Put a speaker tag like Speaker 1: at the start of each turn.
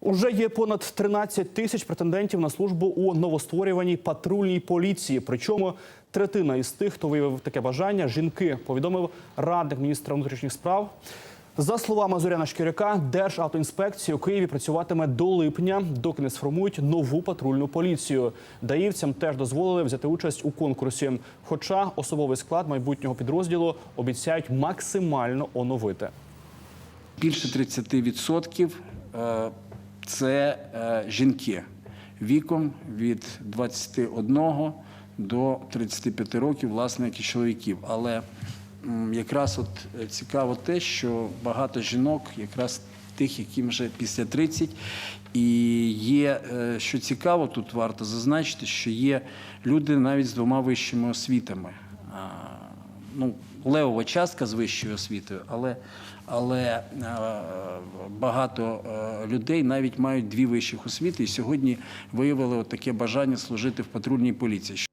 Speaker 1: Уже є понад 13 тисяч претендентів на службу у новостворюваній патрульній поліції. Причому третина із тих, хто виявив таке бажання, жінки, повідомив радник міністра внутрішніх справ. За словами Зоряна Шкіряка, Державтоінспекція у Києві працюватиме до липня, доки не сформують нову патрульну поліцію. Даївцям теж дозволили взяти участь у конкурсі. Хоча особовий склад майбутнього підрозділу обіцяють максимально оновити.
Speaker 2: Більше 30% е, це е, жінки віком від 21 до 35 років, власне, як і чоловіків. Але якраз от е, цікаво те, що багато жінок, якраз тих, яким вже після 30, і є, е, що цікаво, тут варто зазначити, що є люди навіть з двома вищими освітами. Ну, левова частка з вищою освітою, але, але е, багато е, людей навіть мають дві вищих освіти і сьогодні виявили таке бажання служити в патрульній поліції.